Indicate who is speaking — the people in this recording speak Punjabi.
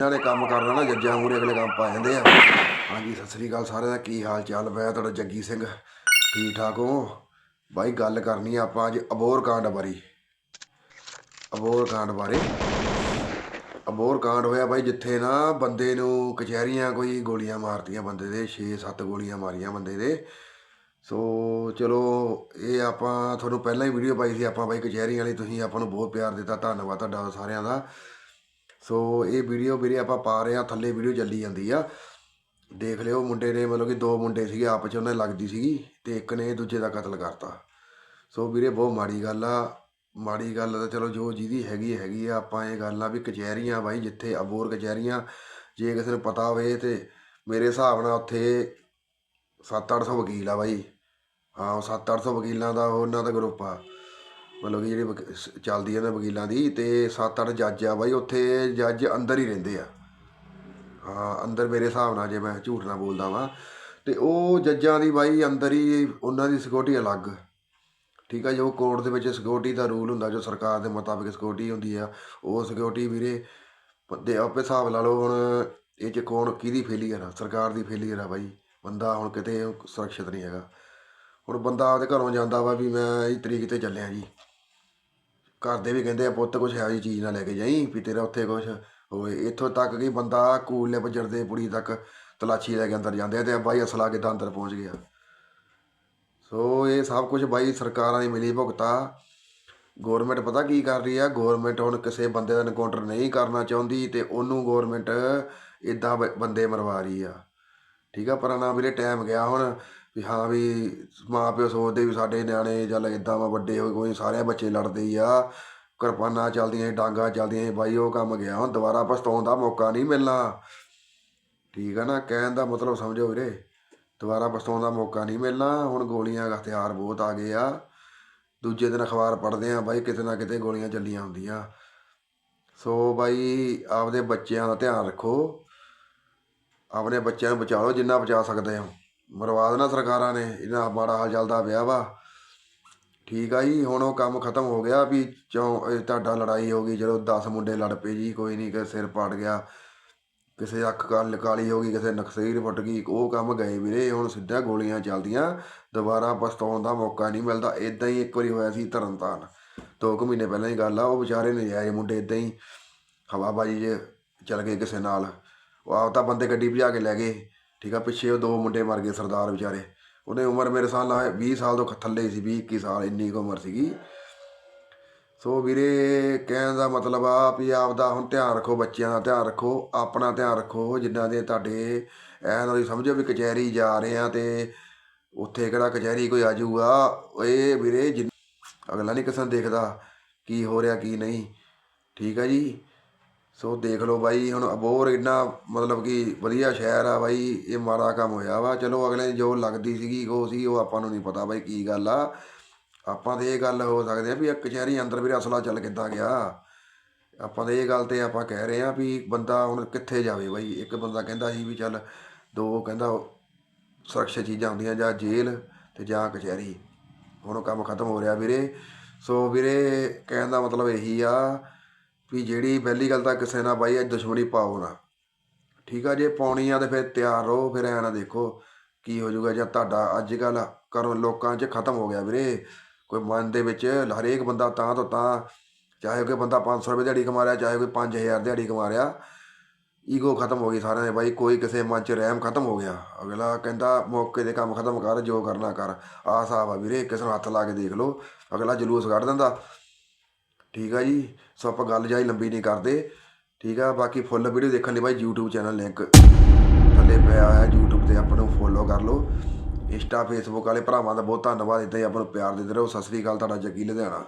Speaker 1: ਇਹਨਾਂ ਨੇ ਕੰਮ ਕਰਨਾ ਨਾ ਜੱਜਾਂ ਮੂਰੇ ਅਗਲੇ ਕੰਮ ਪਾ ਜਾਂਦੇ ਆ। ਹਾਂਜੀ, ਸਤਿ ਸ੍ਰੀ ਅਕਾਲ ਸਾਰਿਆਂ ਦਾ। ਕੀ ਹਾਲ ਚਾਲ? ਮੈਂ ਤੁਹਾਡਾ ਜੱਗੀ ਸਿੰਘ। ਠੀਕ ਠਾਕ ਹੋ? ਬਾਈ, ਗੱਲ ਕਰਨੀ ਆ ਆਪਾਂ ਅੱਜ ਅਬੋਰ ਕਾਂਡ ਬਾਰੇ। ਅਬੋਰ ਕਾਂਡ ਬਾਰੇ। ਅਬੋਰ ਕਾਂਡ ਹੋਇਆ ਬਾਈ ਜਿੱਥੇ ਨਾ ਬੰਦੇ ਨੂੰ ਕਚਹਿਰੀਆਂ ਕੋਈ ਗੋਲੀਆਂ ਮਾਰਤੀਆਂ ਬੰਦੇ ਦੇ 6-7 ਗੋਲੀਆਂ ਮਾਰੀਆਂ ਬੰਦੇ ਦੇ। ਸੋ ਚਲੋ, ਇਹ ਆਪਾਂ, ਤੁਹਾਨੂੰ ਪਹਿਲਾਂ ਹੀ ਵੀਡੀਓ ਪਾਈ ਸੀ ਆਪਾਂ ਬਾਈ ਕਚਹਿਰੀਆਂ ਵਾਲੀ, ਤੁਸੀਂ ਆਪਾਂ ਨੂੰ ਬਹੁਤ ਪਿਆਰ ਦਿੱਤਾ, ਧੰਨਵਾਦ ਤੁਹਾਡਾ ਸਾਰਿਆਂ ਦਾ। ਸੋ ਇਹ ਵੀਡੀਓ ਵੀਰੇ ਆਪਾਂ ਪਾ ਰਹੇ ਆ ਥੱਲੇ ਵੀਡੀਓ ਚੱਲੀ ਜਾਂਦੀ ਆ। ਦੇਖ ਲਿਓ, ਮੁੰਡੇ ਨੇ ਮਤਲਬ ਕਿ ਦੋ ਮੁੰਡੇ ਸੀਗੇ, ਆਪਸ ਚ ਉਹਨਾਂ ਲੱਗਦੀ ਸੀਗੀ ਤੇ ਇੱਕ ਨੇ ਦੂਜੇ ਦਾ ਕਤਲ ਕਰਤਾ। ਸੋ ਵੀਰੇ ਬਹੁਤ ਮਾੜੀ ਗੱਲ ਆ। ਮਾੜੀ ਗੱਲ ਤਾਂ ਚਲੋ ਜੋ ਜਿਹਦੀ ਹੈਗੀ ਹੈਗੀ ਆ। ਆਪਾਂ ਇਹ ਗੱਲ ਆ ਵੀ ਕਚਹਿਰੀਆਂ ਬਾਈ, ਜਿੱਥੇ ਅਬੋਰ ਕਚਹਿਰੀਆਂ, ਜੇ ਕਿਸੇ ਨੂੰ ਪਤਾ ਹੋਵੇ ਤੇ ਮੇਰੇ ਹਿਸਾਬ ਨਾਲ ਉੱਥੇ 7-800 ਵਕੀਲ ਆ ਬਾਈ। ਹਾਂ, ਉਹ 7-800 ਵਕੀਲਾਂ ਦਾ ਉਹਨਾਂ ਦਾ ਗਰੁੱਪ ਆ। ਮਤਲਬ ਕਿ ਜਿਹੜੀ ਵਕ- ਚੱਲਦੀ ਹੈ ਨਾ ਵਕੀਲਾਂ ਦੀ ਤੇ 7-8 ਜੱਜ ਆ ਬਾਈ, ਉੱਥੇ ਜੱਜ ਅੰਦਰ ਹੀ ਰਹਿੰਦੇ ਆ। ਹਾਂ, ਅੰਦਰ ਮੇਰੇ ਹਿਸਾਬ ਨਾਲ ਜੇ ਮੈਂ ਝੂਠ ਨਾ ਬੋਲਦਾ ਵਾਂ। ਤੇ ਉਹ ਜੱਜਾਂ ਦੀ ਬਾਈ ਅੰਦਰ ਹੀ ਉਹਨਾਂ ਦੀ ਸਿਕਿਉਰਿਟੀ ਅਲੱਗ। ਠੀਕ ਆ, ਜੋ ਕੋਰਟ ਦੇ ਵਿੱਚ ਸਿਕਿਉਰਿਟੀ ਦਾ ਰੂਲ ਹੁੰਦਾ, ਜੋ ਸਰਕਾਰ ਦੇ ਮੁਤਾਬਿਕ ਸਿਕਿਉਰਿਟੀ ਹੁੰਦੀ ਆ, ਉਹ ਸਿਕਿਉਰਿਟੀ ਵੀਰੇ, ਦੇ ਆਪੇ ਹਿਸਾਬ ਲਾ ਲਓ ਹੁਣ ਇਹ ਚ ਕੌਣ ਕਿਹਦੀ ਫੇਲੀਅਰ ਆ? ਸਰਕਾਰ ਦੀ ਫੇਲੀਅਰ ਆ ਬਾਈ। ਬੰਦਾ ਹੁਣ ਕਿਤੇ ਸੁਰੱਖਿਅਤ ਨਹੀਂ ਹੈਗਾ। ਹੁਣ ਬੰਦਾ ਆਪਦੇ ਘਰੋਂ ਜਾਂਦਾ ਵਾ ਵੀ ਮੈਂ ਇਹ ਤਰੀਕ ਤੇ ਚੱਲਿਆ ਜੀ। ਘਰ ਦੇ ਵੀ ਕਹਿੰਦੇ ਆ, ਪੁੱਤ ਕੁਛ ਇਹੋ ਜਿਹੀ ਚੀਜ਼ ਨਾ ਲੈ ਕੇ ਜਾਈ, ਵੀ ਤੇਰਾ ਉੱਥੇ ਕੁਛ ਹੋਵੇ। ਇੱਥੋਂ ਤੱਕ ਕਿ ਬੰਦਾ ਕੂਲੇ ਬਜਰਦੇ ਪੁੜੀ ਤੱਕ ਤਲਾਸ਼ੀ ਲੈ ਕੇ ਅੰਦਰ ਜਾਂਦੇ ਆ ਤੇ ਬਾਈ ਅਸਲਾ ਕਿੱਦਾਂ ਅੰਦਰ ਪਹੁੰਚ ਗਿਆ। ਸੋ ਇਹ ਸਭ ਕੁਝ ਬਾਈ ਸਰਕਾਰਾਂ ਦੀ ਮਿਲੀ ਭੁਗਤਾ। ਗਵਰਨਮੈਂਟ ਪਤਾ ਕੀ ਕਰ ਰਹੀ ਆ? ਗਵਰਨਮੈਂਟ ਹੁਣ ਕਿਸੇ ਬੰਦੇ ਦਾ ਐਨਕਾਊਂਟਰ ਨਹੀਂ ਕਰਨਾ ਚਾਹੁੰਦੀ ਤੇ ਉਹਨੂੰ ਗਵਰਨਮੈਂਟ ਇਦਾਂ ਬੰਦੇ ਮਰਵਾ ਰਹੀ ਆ। ਠੀਕ ਆ, ਪਰ ਨਾ ਵੀਰੇ ਟਾਈਮ ਗਿਆ ਹੁਣ। ਵੀ ਹਾਂ ਵੀ ਮਾਂ ਪਿਓ ਸੋਚਦੇ ਵੀ ਸਾਡੇ ਨਿਆਣੇ ਚੱਲ ਇੱਦਾਂ ਵਾ ਵੱਡੇ ਹੋਏ ਕੋਈ ਸਾਰੇ ਬੱਚੇ ਲੜਦੇ ਹੀ ਆ। ਕਿਰਪਾਨਾਂ ਚੱਲਦੀਆਂ ਸੀ, ਡਾਂਗਾ ਚੱਲਦੀਆਂ ਸੀ, ਬਾਈ ਉਹ ਕੰਮ ਗਿਆ ਹੁਣ ਦੁਬਾਰਾ ਪਛਤਾਉਣ ਦਾ ਮੌਕਾ ਨਹੀਂ ਮਿਲਣਾ। ਠੀਕ ਆ ਨਾ ਕਹਿਣ ਦਾ ਮਤਲਬ ਸਮਝੋ ਵੀਰੇ ਦੁਬਾਰਾ ਪਛਤਾਉਣ ਦਾ ਮੌਕਾ ਨਹੀਂ ਮਿਲਣਾ ਹੁਣ ਗੋਲੀਆਂ ਦਾ ਹਥਿਆਰ ਬਹੁਤ ਆ ਗਏ ਆ। ਦੂਜੇ ਦਿਨ ਅਖਬਾਰ ਪੜ੍ਹਦੇ ਆ ਬਾਈ ਕਿਤੇ ਨਾ ਕਿਤੇ ਗੋਲੀਆਂ ਚੱਲੀਆਂ ਹੁੰਦੀਆਂ। ਸੋ ਬਾਈ ਆਪਦੇ ਬੱਚਿਆਂ ਦਾ ਧਿਆਨ ਰੱਖੋ। ਆਪਣੇ ਬੱਚਿਆਂ ਨੂੰ ਬਚਾ ਲਓ ਜਿੰਨਾ ਬਚਾ ਸਕਦੇ ਹੋ। ਮਰਵਾ ਦੇਣਾ ਸਰਕਾਰਾਂ ਨੇ ਇਹਨਾਂ ਮਾੜਾ ਹਾਲ ਚੱਲਦਾ ਪਿਆ ਵਾ। ਠੀਕ ਆ ਜੀ, ਹੁਣ ਉਹ ਕੰਮ ਖਤਮ ਹੋ ਗਿਆ ਵੀ ਚੋਂ ਇਹ ਤੁਹਾਡਾ ਲੜਾਈ ਹੋ ਗਈ, ਜਦੋਂ 10 ਮੁੰਡੇ ਲੜ ਪਏ ਜੀ, ਕੋਈ ਨਹੀਂ ਕਿ ਸਿਰ ਪਾੜ ਗਿਆ, ਕਿਸੇ ਅੱਖ ਕਾਲ ਕਾਲੀ ਹੋ ਗਈ, ਕਿਸੇ ਨਕਸੀਰ ਫੁੱਟ ਗਈ, ਉਹ ਕੰਮ ਗਏ ਵੀਰੇ, ਹੁਣ ਸਿੱਧਾ ਗੋਲੀਆਂ ਚੱਲਦੀਆਂ, ਦੁਬਾਰਾ ਪਛਤਾਉਣ ਦਾ ਮੌਕਾ ਨਹੀਂ ਮਿਲਦਾ ਇਦਾਂ ਹੀ ਇੱਕ ਵਾਰੀ ਹੋਇਆ ਸੀ ਤਰਨਤਾਰਨ। ਦੋ ਕੁ ਮਹੀਨੇ ਪਹਿਲਾਂ ਹੀ ਗੱਲ ਆ, ਉਹ ਵਿਚਾਰੇ ਨਜਾਇਜ਼ ਮੁੰਡੇ ਇਦਾਂ ਹੀ, ਹਵਾਬਾਜੀ 'ਚ ਚਲ ਗਏ ਕਿਸੇ ਨਾਲ। ਉਹ ਆਪ ਤਾਂ ਬੰਦੇ ਗੱਡੀ ਭਜਾ ਕੇ ਲੈ ਗਏ ਠੀਕ ਆ, ਪਿੱਛੇ ਉਹ ਦੋ ਮੁੰਡੇ ਮਰ ਗਏ ਸਰਦਾਰ ਵਿਚਾਰੇ। ਉਹਨੇ ਉਮਰ ਮੇਰੇ ਸਾਲ ਨਾਲ 20 ਸਾਲ ਤੋਂ ਥੱਲੇ ਸੀ 20 21 ਸਾਲ, ਇੰਨੀ ਕੁ ਉਮਰ ਸੀਗੀ। ਸੋ ਵੀਰੇ, ਕਹਿਣ ਦਾ ਮਤਲਬ ਆ ਵੀ ਆਪਦਾ ਹੁਣ ਧਿਆਨ ਰੱਖੋ, ਬੱਚਿਆਂ ਦਾ ਧਿਆਨ ਰੱਖੋ, ਆਪਣਾ ਧਿਆਨ ਰੱਖੋ ਜਿੱਦਾਂ ਦੇ ਤੁਹਾਡੇ ਐ ਨਾਲ ਸਮਝੋ ਵੀ ਕਚਹਿਰੀ ਜਾ ਰਹੇ ਆ ਤੇ ਉੱਥੇ ਕਿਹੜਾ ਕਚਹਿਰੀ ਕੋਈ ਆ ਜਾਊਗਾ। ਇਹ ਵੀਰੇ, ਜਿਨ- ਅਗਲਾ ਨਹੀਂ ਕਿਸੇ ਨੂੰ ਦੇਖਦਾ ਕੀ ਹੋ ਰਿਹਾ, ਕੀ ਨਹੀਂ। ਠੀਕ ਆ ਜੀ? ਸੋ ਦੇਖ ਲਓ ਬਾਈ, ਹੁਣ ਅਬੋਰ ਇੰਨਾ ਮਤਲਬ ਕਿ ਵਧੀਆ ਸ਼ਹਿਰ ਆ ਬਾਈ, ਇਹ ਮਾੜਾ ਕੰਮ ਹੋਇਆ ਵਾ। ਚਲੋ ਅਗਲੇ ਦੀ ਜੋ ਲੱਗਦੀ ਸੀਗੀ, ਉਹ ਸੀ, ਉਹ ਆਪਾਂ ਨੂੰ ਨਹੀਂ ਪਤਾ ਬਾਈ ਕੀ ਗੱਲ ਆ। ਆਪਾਂ ਤੇ ਇਹ ਗੱਲ ਹੋ ਸਕਦੇ ਆ ਵੀ ਇਹ ਕਚਹਿਰੀ ਅੰਦਰ ਵੀ ਅਸਲਾ ਚੱਲ ਕਿੱਦਾਂ ਗਿਆ। ਆਪਾਂ ਤੇ ਇਹ ਗੱਲ ਤੇ ਆਪਾਂ ਕਹਿ ਰਹੇ ਆ ਵੀ ਬੰਦਾ ਹੁਣ ਕਿੱਥੇ ਜਾਵੇ ਬਾਈ? ਇੱਕ ਬੰਦਾ ਕਹਿੰਦਾ ਸੀ ਵੀ ਚੱਲ, ਦੋ ਕਹਿੰਦਾ ਸੁਰੱਖਿਅਤ ਚੀਜ਼ਾਂ ਹੁੰਦੀਆਂ ਜਾਂ ਜੇਲ੍ਹ ਤੇ ਜਾਂ ਕਚਹਿਰੀ। ਹੁਣ ਕੰਮ ਖਤਮ ਹੋ ਰਿਹਾ ਵੀਰੇ। ਸੋ ਵੀਰੇ, ਕਹਿਣ ਦਾ ਮਤਲਬ ਇਹੀ ਆ ਵੀ ਜਿਹੜੀ ਪਹਿਲੀ ਗੱਲ ਤਾਂ ਕਿਸੇ ਨਾਲ ਬਾਈ ਅੱਜ ਦੁਸ਼ਮਣੀ ਪਾਓ ਨਾ। ਠੀਕ ਆ, ਜੇ ਪਾਉਣੀ ਆ ਤੇ ਫਿਰ ਤਿਆਰ ਰਹੋ, ਫਿਰ ਐ ਨਾ ਦੇਖੋ ਕੀ ਹੋ ਜਾਊਗਾ। ਜਾਂ ਤੁਹਾਡਾ ਅੱਜ ਕੱਲ ਕਰੋ ਲੋਕਾਂ 'ਚ ਖਤਮ ਹੋ ਗਿਆ ਵੀਰੇ। ਕੋਈ ਮਨ ਦੇ ਵਿੱਚ ਹਰੇਕ ਬੰਦਾ ਤਾਂ ਤੋਂ ਤਾਂ ਚਾਹੇ ਕੋਈ ਬੰਦਾ 500 ਰੁਪਏ ਦਿਹਾੜੀ ਕਮਾ ਰਿਹਾ, ਚਾਹੇ ਕੋਈ 5000 ਦਿਹਾੜੀ ਕਮਾ ਰਿਹਾ, ਈਗੋ ਖਤਮ ਹੋ ਗਈ ਸਾਰਿਆਂ ਦੇ। ਬਾਈ, ਕੋਈ ਕਿਸੇ ਮਨ 'ਚ ਰਹਿਮ ਖਤਮ ਹੋ ਗਿਆ। ਅਗਲਾ ਕਹਿੰਦਾ, ਮੌਕੇ ਦੇ ਕੰਮ ਖਤਮ ਕਰ, ਜੋ ਕਰਨਾ ਕਰ। ਆਹ ਹਿਸਾਬ ਆ ਵੀਰੇ, ਕਿਸੇ ਨੂੰ ਹੱਥ ਲਾ ਕੇ ਦੇਖ ਲਓ। ਅਗਲਾ ਜਲੂਸ ਕੱਢ ਦਿੰਦਾ। ਠੀਕ ਆ ਜੀ? ਸੋ ਆਪਾਂ ਗੱਲ ਜਾਈ ਲੰਬੀ ਨਹੀਂ ਕਰਦੇ। ਠੀਕ ਆ? ਬਾਕੀ ਫੁੱਲ ਵੀਡੀਓ ਦੇਖਣ ਲਈ ਬਾਈ YouTube ਚੈਨਲ ਲਿੰਕ ਥੱਲੇ ਪਿਆ ਹੋਇਆ YouTube ਤੇ ਆਪਾਂ ਨੂੰ ਫੋਲੋ ਕਰ ਲਓ। ਇੰਸਟਾ ਫੇਸਬੁੱਕ ਵਾਲੇ ਭਰਾਵਾਂ ਦਾ ਬਹੁਤ ਧੰਨਵਾਦ। ਇੱਦਾਂ ਹੀ ਆਪਾਂ ਨੂੰ ਪਿਆਰ ਦਿੰਦੇ ਰਹੋ। ਸਤਿ ਸ੍ਰੀ ਅਕਾਲ, ਤੁਹਾਡਾ ਜੱਗੀ ਲੁਧਿਆਣਾ।